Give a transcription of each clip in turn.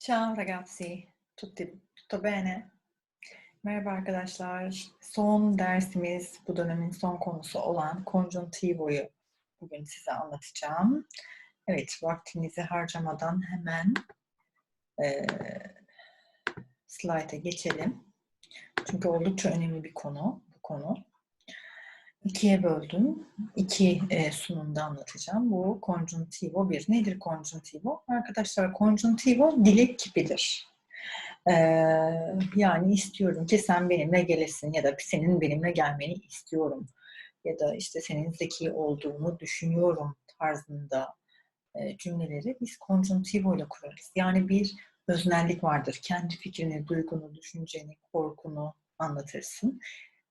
Ciao ragazzi, tutti, tutto bene? Merhaba arkadaşlar. Son dersimiz, bu dönemin son konusu olan conjuntivo'yu bugün size anlatacağım. Evet, vaktinizi harcamadan hemen e, slayta geçelim. Çünkü oldukça önemli bir konu bu konu. İkiye böldüm. İki e, sunumda anlatacağım. Bu conjuntivo bir. Nedir conjuntivo? Arkadaşlar conjuntivo dilek kipidir. Ee, yani istiyorum ki sen benimle gelesin ya da senin benimle gelmeni istiyorum. Ya da işte senin zeki olduğunu düşünüyorum tarzında e, cümleleri biz conjuntivo ile kurarız. Yani bir öznellik vardır. Kendi fikrini, duygunu, düşünceni, korkunu anlatırsın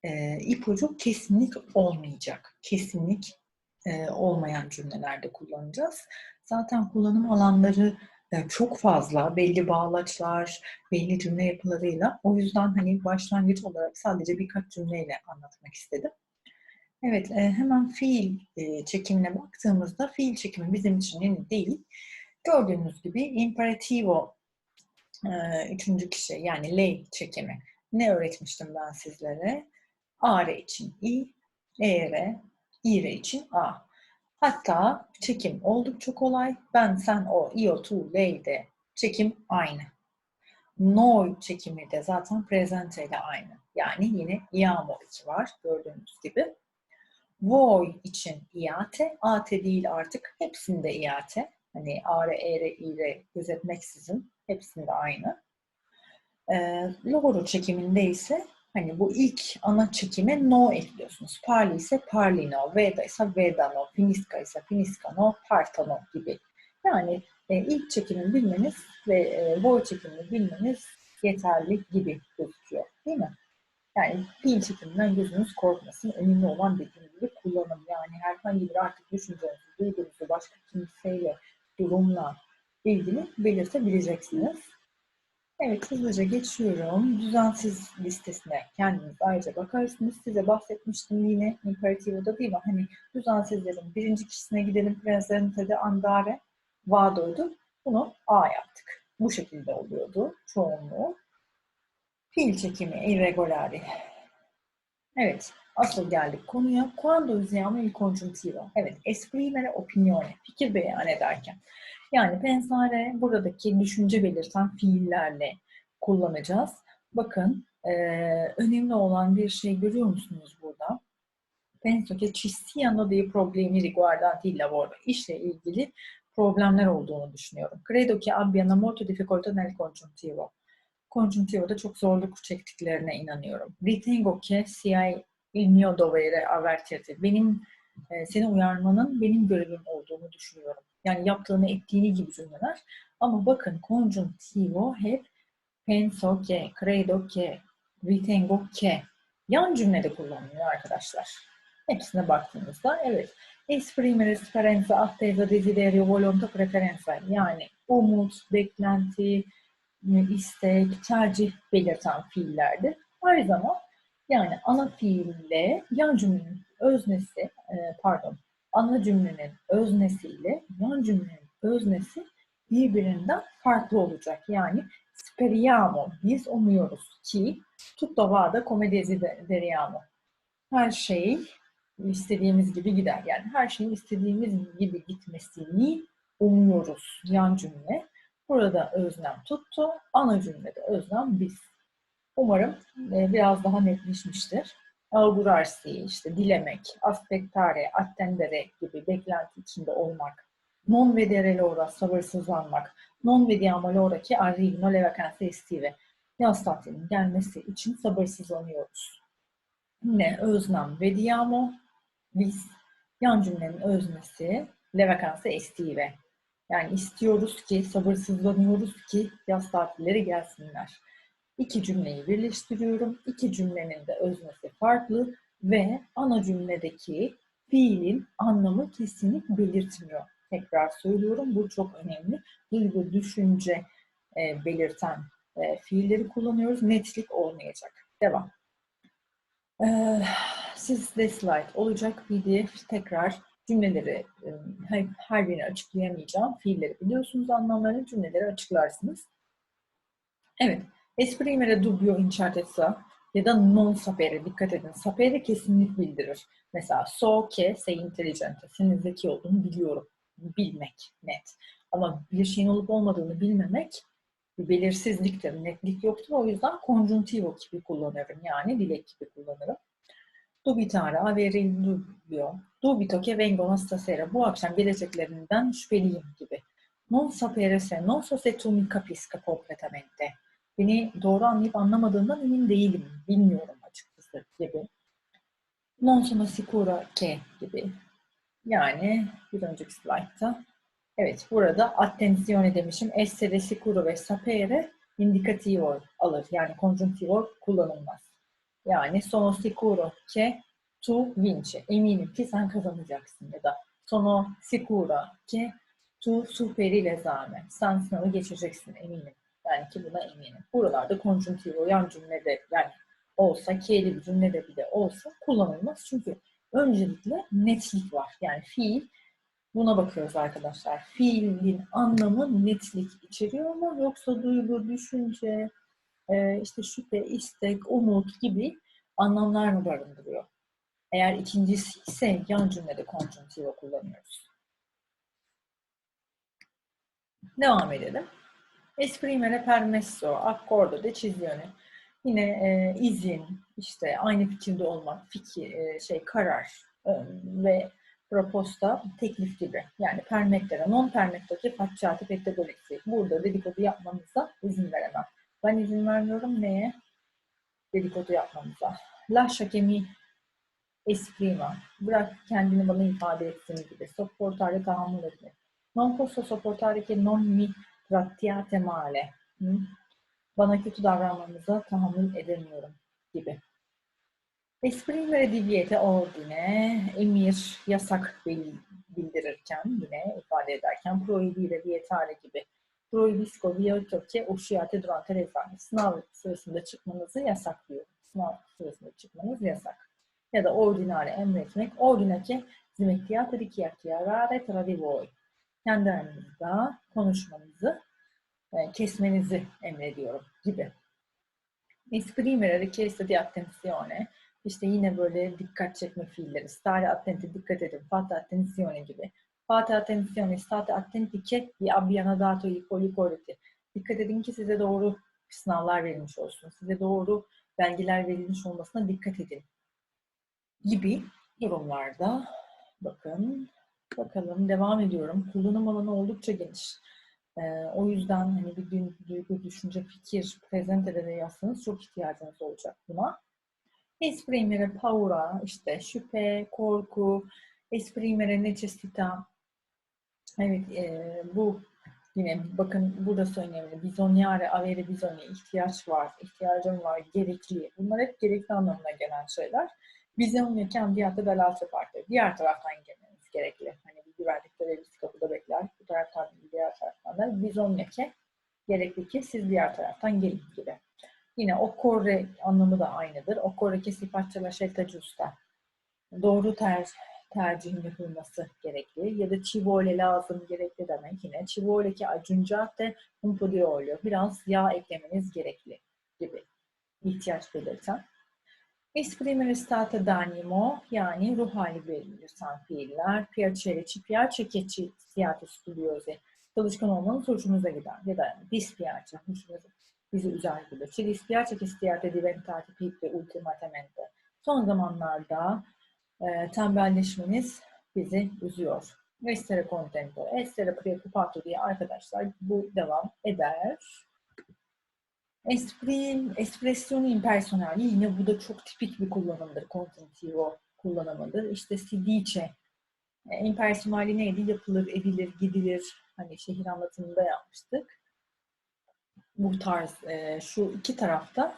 e, ipucu kesinlik olmayacak. Kesinlik e, olmayan cümlelerde kullanacağız. Zaten kullanım alanları e, çok fazla. Belli bağlaçlar, belli cümle yapılarıyla. O yüzden hani başlangıç olarak sadece birkaç cümleyle anlatmak istedim. Evet, e, hemen fiil e, çekimine baktığımızda fiil çekimi bizim için yeni değil. Gördüğünüz gibi imperativo e, üçüncü kişi yani ley çekimi. Ne öğretmiştim ben sizlere? AR için I, ER, İR için A. Hatta çekim oldukça kolay. Ben, sen, o, io, tu, ley'de çekim aynı. Noi çekimi de zaten presente ile aynı. Yani yine iamo 2 var gördüğünüz gibi. Voi için iate, ate değil artık hepsinde iate. Hani are, ere, ire gözetmeksizin hepsinde aynı. E, loro çekiminde ise Hani bu ilk ana çekime no ekliyorsunuz. Parli ise parlino, veda ise vedano, finiska ise finiskano, partano gibi. Yani e, ilk çekimi bilmeniz ve e, boy çekimini bilmeniz yeterli gibi gözüküyor. Değil mi? Yani fiil çekiminden gözünüz korkmasın. Önemli olan dediğim gibi kullanım. Yani herhangi bir artık düşüncenizi, duygunuzu başka kimseyle, durumla ilgili belirtebileceksiniz. Evet, hızlıca geçiyorum. Düzensiz listesine kendiniz ayrıca bakarsınız. Size bahsetmiştim yine imperativoda değil mi? Hani düzensizlerin birinci kişisine gidelim. Presente andare vadoydu. Bunu A yaptık. Bu şekilde oluyordu çoğunluğu. Fiil çekimi irregolari. Evet, asıl geldik konuya. Quando usiamo il congiuntivo? Evet, esprimere opinione. Fikir beyan ederken. Yani pensare buradaki düşünce belirten fiillerle kullanacağız. Bakın e, önemli olan bir şey görüyor musunuz burada? Penso che ci siano dei problemi riguardanti il lavoro. İşle ilgili problemler olduğunu düşünüyorum. Credo che abbiano molto difficoltà nel congiuntivo. Congiuntivo'da çok zorluk çektiklerine inanıyorum. Ritengo che sia il mio dovere avvertirti. Benim e, seni uyarmanın benim görevim olduğunu düşünüyorum. Yani yaptığını ettiğini gibi cümleler. Ama bakın conjuntivo hep penso che, credo che, ritengo che. Yan cümlede kullanılıyor arkadaşlar. Hepsine baktığımızda evet. Esprimere speranza, attesa, desiderio, volontà, preferenza. Yani umut, beklenti, istek, tercih belirten fiillerdir. Her zaman yani ana fiille yan cümlenin öznesi, e, pardon, ana cümlenin öznesiyle yan cümlenin öznesi birbirinden farklı olacak. Yani speriamo, biz umuyoruz ki tutto vada come desideriamo. Her şey istediğimiz gibi gider. Yani her şeyin istediğimiz gibi gitmesini umuyoruz. Yan cümle. Burada özlem tuttu. Ana cümlede özlem biz. Umarım e, biraz daha netleşmiştir augurarsi, işte dilemek, aspectare, attendere gibi beklenti içinde olmak, non vedere l'ora, sabırsızlanmak, non vediamo l'ora che arrivino le vacanze estive. Yaz tatilinin gelmesi için sabırsızlanıyoruz. Yine öznem vediamo, biz, yan cümlenin öznesi le vacanze estive. Yani istiyoruz ki, sabırsızlanıyoruz ki yaz tatilleri gelsinler. İki cümleyi birleştiriyorum. İki cümlenin de öznesi farklı ve ana cümledeki fiilin anlamı kesinlik belirtmiyor. Tekrar söylüyorum bu çok önemli. Duygu, düşünce e, belirten e, fiilleri kullanıyoruz. Netlik olmayacak. Devam. E, sizde slide olacak. PDF tekrar cümleleri e, her birini açıklayamayacağım. Fiilleri biliyorsunuz anlamlarını cümleleri açıklarsınız. Evet. Esprimere dubbio incertezza ya da non sapere. Dikkat edin. Sapere kesinlik bildirir. Mesela so che sei intelligente. Senin zeki olduğunu biliyorum. Bilmek net. Ama bir şeyin olup olmadığını bilmemek bir belirsizliktir. Netlik yoktur. O yüzden congiuntivo gibi kullanırım. Yani dilek gibi kullanırım. Dubitare, avere il dubbio. Dubito che vengono stasera. Bu akşam geleceklerinden şüpheliyim gibi. Non sapere se, non so se tu mi capisca completamente. Beni doğru anlayıp anlamadığından emin değilim. Bilmiyorum açıkçası gibi. Non sono sicura che gibi. Yani bir önceki slaytta. Evet burada attenzione demişim. Essere sicuro ve sapere indicativo alır. Yani congiuntivo kullanılmaz. Yani sono sicuro che tu vinci. Eminim ki sen kazanacaksın ya da sono sicura che tu superi l'esame. Sen sınavı geçeceksin eminim. Yani ki buna eminim. Buralarda congiuntivo yan cümlede yani olsa, ke'li bir cümlede bile olsa kullanılmaz. Çünkü öncelikle netlik var. Yani fiil buna bakıyoruz arkadaşlar. Fiilin anlamı netlik içeriyor mu? Yoksa duygu, düşünce, e, işte şüphe, istek, umut gibi anlamlar mı barındırıyor? Eğer ikincisi ise yan cümlede congiuntivo kullanıyoruz. Devam edelim. Esprimere permesso, accordo, decisione. Yine e, izin, işte aynı fikirde olmak, fikir, e, şey karar e, ve proposta, teklif gibi. Yani permettere, non permettere, facciate, pettegolesi. Burada dedikodu yapmanıza izin veremem. Ben izin vermiyorum neye? Dedikodu yapmamıza. Lascia che mi esprima. Bırak kendini bana ifade etsin gibi. Sopportare tahammül etmek. Non posso sopportare che non mi trattiate male. Bana kötü davranmanıza tahammül edemiyorum gibi. Esprimere diviyete ordine, emir, yasak bildirirken yine ifade ederken proibire, vietare gibi. Proibisco viato che usciate durante l'esame. Sınav sırasında çıkmanızı yasaklıyor. Sınav sırasında çıkmanız yasak. Ya da ordinare emretmek. Ordine che smettiate di chiacchierare tra di voi. Kendi aranızda konuşmanızı e, kesmenizi emrediyorum gibi. Esprimere richiesta di attenzione. İşte yine böyle dikkat çekme fiilleri. Stare attenti, dikkat edin. Fate attenzione gibi. Fate attenzione, state attenti che vi abbiano dato i policoriti. Dikkat edin ki size doğru sınavlar verilmiş olsun. Size doğru belgeler verilmiş olmasına dikkat edin. Gibi durumlarda bakın bakalım devam ediyorum. Kullanım alanı oldukça geniş. Ee, o yüzden hani bir gün duygu, düşünce, fikir, prezentede de yazsanız çok ihtiyacınız olacak buna. Esprimere paura, işte şüphe, korku, esprimere necessità. Evet, e, bu yine bakın burası önemli. Bisognare, avere bisogno, ihtiyaç var, ihtiyacım var, gerekli. Bunlar hep gerekli anlamına gelen şeyler. Bisogno cambiate dall'altra parte. Diğer taraftan gelmeniz gerekli. Hani bir güvenlik görevlisi kapıda bekler. Bu taraftan diğer taraftan da bisogno ki gerekli ki siz diğer taraftan gelin gibi. Yine occorre anlamı da aynıdır. Occorre che si faccia la scelta giusta. Doğru ter, tercihin yapılması gerekli. Ya da ci vuole lazım gerekli demek yine. Ci vuole che aggiungiate un po' di olio. Biraz yağ eklemeniz gerekli gibi ihtiyaç belirten. Esprimere stato d'animo yani ruh hali belirten fiiller. Piacere, ci piace che ci siate studiosi. Çalışkan olmanız hoşunuza gider. Ya da dispiace, hoşunuza bizi üzer gibi. Ci dispiace che stiate diventati piccoli ultimamente. Son zamanlarda e, tembelleşmeniz bizi üzüyor. Essere contento, essere preoccupato diye arkadaşlar bu devam eder. Esprim, espressione impersonali yine bu da çok tipik bir kullanımdır. Contentivo kullanımıdır. İşte si dice. E, impersonali neydi? Yapılır, edilir, gidilir. Hani şehir anlatımında yapmıştık. Bu tarz e, şu iki tarafta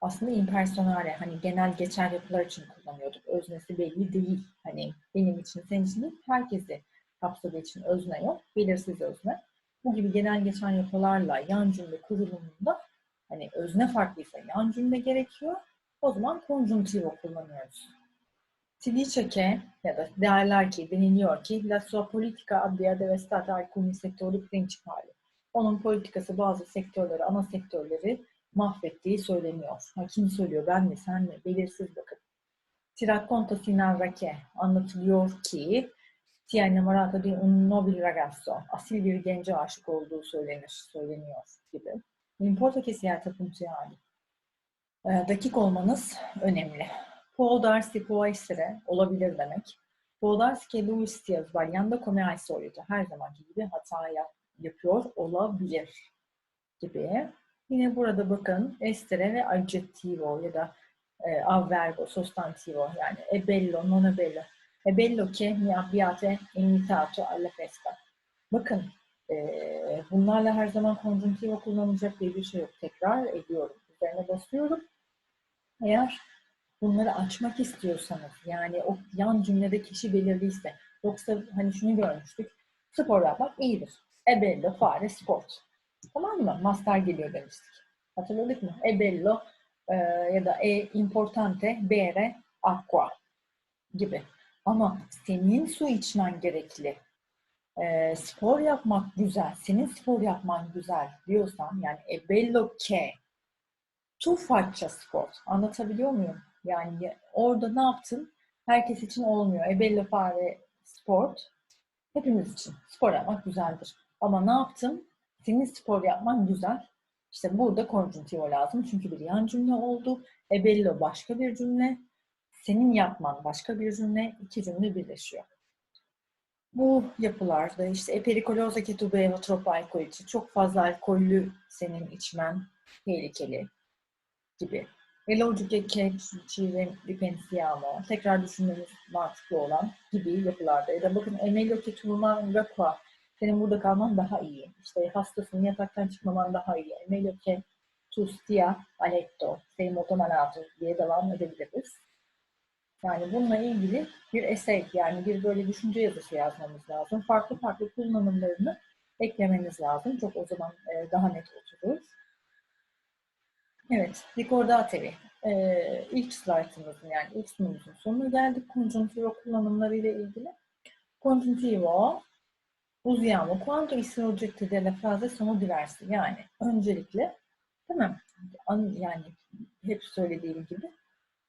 aslında impersonale hani genel geçer yapılar için kullanıyorduk. Öznesi belli değil. Hani benim için, senin için değil, herkesi kapsadığı için özne yok. Belirsiz özne. Bu gibi genel geçen yapılarla yan cümle kurulumunda hani özne farklıysa yan cümle gerekiyor. O zaman congiuntivo kullanıyoruz. Si dice che ya da derler ki, deniliyor ki la sua politica abbia devastato alcuni settori principali. Onun politikası bazı sektörleri, ana sektörleri mahvettiği söyleniyor. Ha, kim söylüyor? Ben mi? Sen mi? Belirsiz bakın. Si racconta Sinarrake anlatılıyor ki si è innamorato di un nobile ragazzo. Asil bir gence aşık olduğu söylenir, söyleniyor gibi. Non importa che siate puntuali. Ee, dakik olmanız önemli. Può darsi può essere olabilir demek. Può darsi che lui stia sbagliando come al. Her zamanki gibi hata yap- yapıyor olabilir gibi. Yine burada bakın estere ve aggettivo ya da e, avverbo, sostantivo yani e bello, non è bello. Che mi abbiate invitato alla festa. Bakın e, bunlarla her zaman congiuntivo kullanılacak diye bir şey yok. Tekrar ediyorum. Üzerine basıyorum. Eğer bunları açmak istiyorsanız yani o yan cümlede kişi belirliyse yoksa hani şunu görmüştük spor yapmak iyidir. E bello fare sport. Tamam mı? Master geliyor demiştik. Hatırladık mı? E bello e, ya da e importante bere acqua gibi. Ama senin su içmen gerekli. E, spor yapmak güzel. Senin spor yapman güzel diyorsan yani e bello che tu faccia sport. Anlatabiliyor muyum? Yani orada ne yaptın? Herkes için olmuyor. E bello fare sport. Hepimiz için spor yapmak güzeldir. Ama ne yaptın? Senin spor yapman güzel. İşte burada conjuntivo lazım. Çünkü bir yan cümle oldu. E bello başka bir cümle. Senin yapman başka bir cümle. iki cümle birleşiyor. Bu yapılarda işte e pericolosa che tu beva troppo alcolici. Çok fazla alkollü senin içmen tehlikeli gibi. E logiche che ci ripensiamo. Tekrar düşünmemiz mantıklı olan gibi yapılarda. Ya da bakın e tu rimanga qua. Senin burada kalman daha iyi. İşte hastasın, yataktan çıkmaman daha iyi. E meglio che tu stia a letto. Sei molto malato diye devam edebiliriz. Yani bununla ilgili bir essay, yani bir böyle düşünce yazısı yazmamız lazım. Farklı farklı kullanımlarını eklemeniz lazım. Çok o zaman e, daha net oturur. Evet, ricordatevi. Ee, ilk slaytımızın yani ilk sunumumuzun sonuna geldik. Congiuntivo kullanımları ile ilgili. Congiuntivo usiamo quando i soggetti della frase sono diversi. Yani öncelikle değil mi? An- Yani hep söylediğim gibi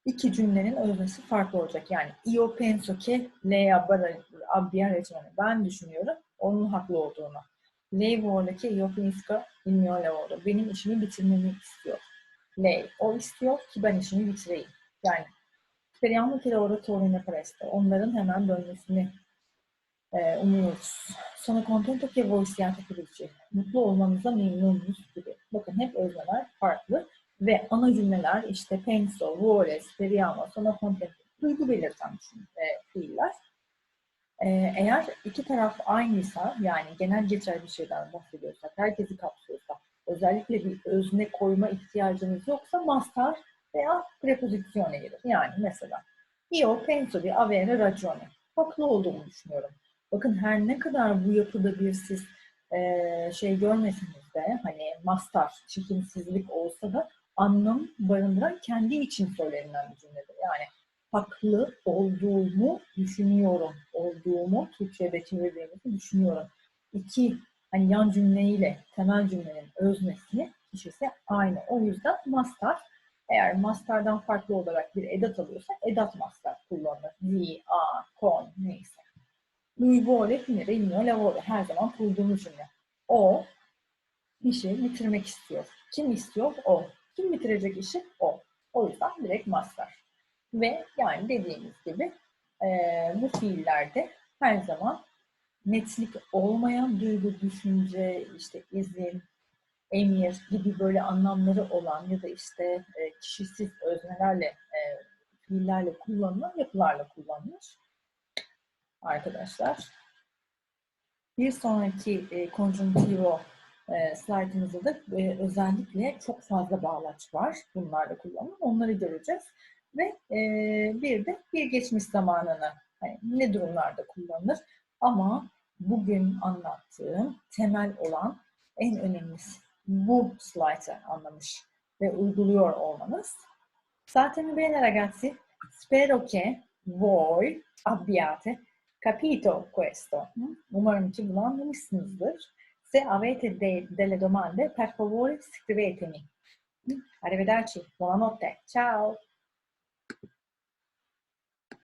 iki cümlenin öznesi farklı olacak. Yani io penso che lei abbia ragione. Ben düşünüyorum onun haklı olduğunu. Lei vuole che io finisca il mio lavoro. Benim işimi bitirmemi istiyor. Lei. O istiyor ki ben işimi bitireyim. Yani speriamo che loro tornino presto. Onların hemen dönmesini e, umuyoruz. Sono contento che voi siate felici. Mutlu olmanıza memnunuz gibi. Bakın hep özneler farklı ve ana cümleler işte penso, vuole, speriamo, sono contento. Duygu belirten e, fiiller. E, eğer iki taraf aynıysa yani genel geçer bir şeyden bahsediyorsak, herkesi kapsıyorsa, özellikle bir özne koyma ihtiyacınız yoksa mastar veya prepozisyone gelir. Yani mesela io penso di avere ragione. Haklı olduğumu düşünüyorum. Bakın her ne kadar bu yapıda bir siz e, şey görmeseniz de hani mastar, çekimsizlik olsa da anlam barındıran kendi için söylenilen bir cümledir. Yani haklı olduğumu düşünüyorum, olduğumu Türkçe'de çevirdiğimizi düşünüyorum. İki hani yan cümleyle temel cümlenin öznesini kişisi aynı. O yüzden mastar eğer mastardan farklı olarak bir edat alıyorsa edat mastar kullanılır. Di, a, con neyse. Lui vuole finire il mio. Her zaman kurduğumuz cümle. O işi bitirmek istiyor. Kim istiyor? O. Kim bitirecek işi? O. O yüzden direkt mastar. Ve yani dediğimiz gibi e, bu fiillerde her zaman netlik olmayan duygu, düşünce, işte izin, emir gibi böyle anlamları olan ya da işte e, kişisiz öznelerle, e, fiillerle kullanılan yapılarla kullanılır. Arkadaşlar. Bir sonraki e, conjuntivo e, slaytımızda da e, özellikle çok fazla bağlaç var. Bunlarla kullanılan. Onları göreceğiz. Ve e, bir de bir geçmiş zamanını hani ne durumlarda kullanılır. Ama bugün anlattığım temel olan en önemlisi bu slaytı anlamış ve uyguluyor olmanız. Zaten bene ragazzi, spero che voi abbiate capito questo. Umarım ki bunu anlamışsınızdır. Se avete de- delle domande, per favore scrivetemi. Arrivederci, buonanotte, ciao!